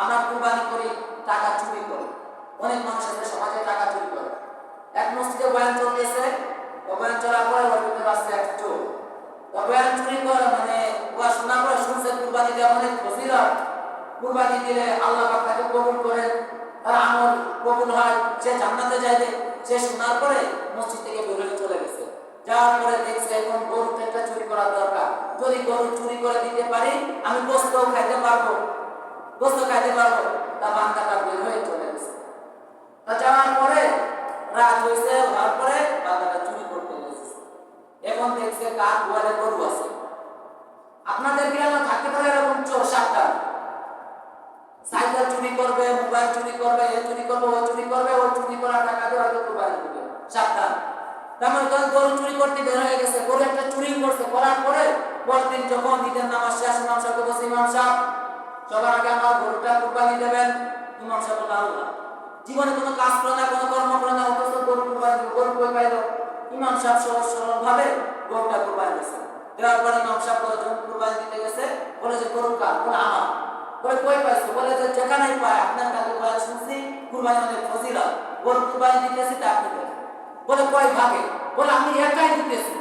আমরা কুরবানি করি, টাকা চুরি করি। অনেক মানুষ আছে সমাজে টাকা চুরি করে। এক মসজিদে বয়ান চলতেছে বয়ান চলার পরে ওর ভিতরে এক চোর। বয়ান চুরি করে মানে ও শোনার পরে শুনছে কুরবানি দেওয়া অনেক ফজিলত। কুরবানি দিলে আল্লাহ তাকে কবুল করেন। তার আমল কবুল হয়, সে জান্নাতে যাইবে। সে শোনার পরে মসজিদ থেকে বের হয়ে চলে গেছে। যাওয়ার পরে দেখছে এখন গরু একটা চুরি করার দরকার। যদি গরু চুরি করে দিতে পারি আমি গোস্ত খাইতে পারব গোস্ত খাইতে পারব তা বান্দাটা বের হয়ে চলে গেছে। তা যাওয়ার পরে রাত হয়েছে, হওয়ার পরে বান্দাটা চুরি করতে গেছে। এখন দেখছে কার গোয়ালে গরু আছে। আপনাদের গ্রামে থাকতে পারে এরকম চোর সাতটা সাইকেল চুরি করবে, মোবাইল চুরি করবে, এ চুরি করবে, ও চুরি করবে ও চুরি করার টাকা দিয়ে হয়তো মোবাইল দিবে। সাবধান তেমন তখন গরু চুরি করতে বের হয়ে গেছে, গরু একটা চুরি করছে, করার পরে পরদিন যখন সবার আগে আমার গরুটা দেবেন জীবনে কোনো কাজ করে না, কোনো কর্ম করে না, অথচ গরু গরু পাইল। ইমাম সাহেব সহজ সরল ভাবে গরুটা কুরবানি দিয়েছে। দেওয়ার পর ইমাম সাহেব যখন দিতে গেছে, বলে যে গরু কার বলে আমার। বলে, কই পাইছো? বলে যে পায় আপনার কাছে বলে শুনছি কুরবানি অনেক ফজিলত। গরু কুরবানি দিতেছি তা আপনি বলে, কয় ভাগে? বলে, আমি একাই দিতেছি।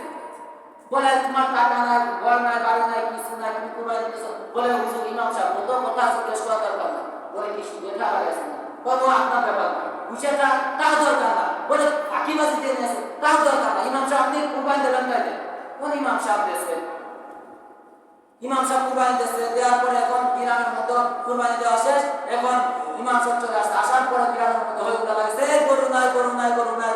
বলে, তোমার টাকা নাই, ঘর নাই, বাড়ি নাই, কিছু নাই, তুমি কুরবানি দিতেছো। বলে, হুজুর, ইমাম সাহেব কত কথা জিজ্ঞেস করা দরকার না বলে, কি দেখা লাগাইছে না কত আপনার ব্যাপার না। হুইসাটা তাও দরকার না। বলে ফাঁকিবাজি দিয়ে নিয়েছে তাও দরকার না। ইমাম সাহেব, আপনি কুরবানি দেবেন তাইলে কোন ইমাম সাহেব দিয়েছে ইমাম সাহেব কুরবানি দিয়েছে, দেওয়ার পরে এখন গ্রামের মতো কুরবানি দেওয়া শেষ। এখন ইমাম সাহেব চলে আসছে। আসার পরে গ্রামের মতো হয়ে উঠা লাগছে, "এই গরু নাই গরু নাই গরু নাই।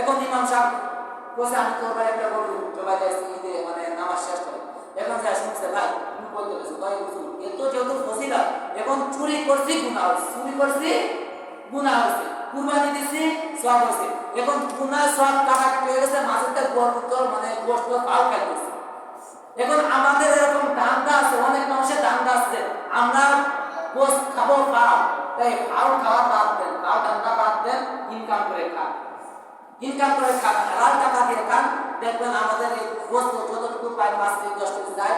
এখন ইমাম সাহেব বসে আমি তোর একটা গরু জবাই মানে নামাজ শেষ করে। এখন যা শুনছে চুরি করছি, গুনাহ হয়েছে। চুরি করছি, গুনাহ হয়েছে। কুরবানি সব হয়েছে। এখন গুনাহ সব মানে গোস্ত পাও খাইতেছে এখন আমাদের এরকম দান্দা আছে, অনেক মানুষের দান্দা আছে আমরা গোস খাব, খাও। তাই খাও খাওয়া বাদ দেন খাও দান্দা বাদ দেন ইনকাম করে খান। ইনকাম করে খান হালাল টাকা দিয়ে খান দেখবেন আমাদের এই বস্তু যতটুকু পাই পাঁচ কেজি দশ কেজি পাই